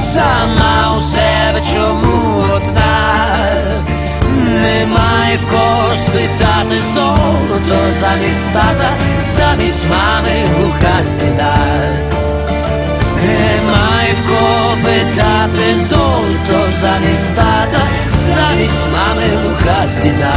сама у себе чому одна? Немає в кого спитати золото замість тата, замість мами глуха стіна Немає в кого питати золото замість тата, замість мами глуха стіна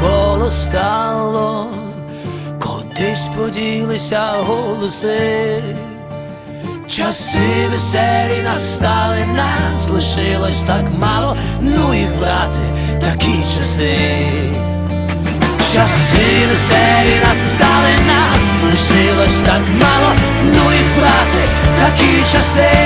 навколо стало, кудись поділися голоси, часи веселі настали, нас лишилось так мало, ну їх брати, такі часи. Часи веселі настали, нас лишилось так мало, ну їх брати, такі часи.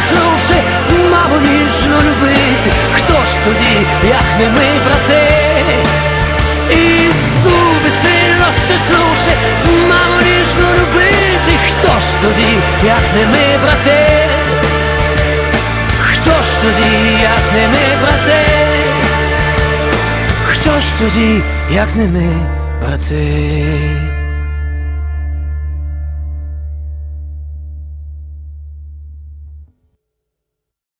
Стиснувши, мало ніжно любити. Хто ж тоді, як не ми, брати? І зуби сильно стиснувши, мало ніжно любити. Хто ж тоді, як не ми, брати? Хто ж тоді, як не ми, брати? Хто ж тоді, як не ми, брати?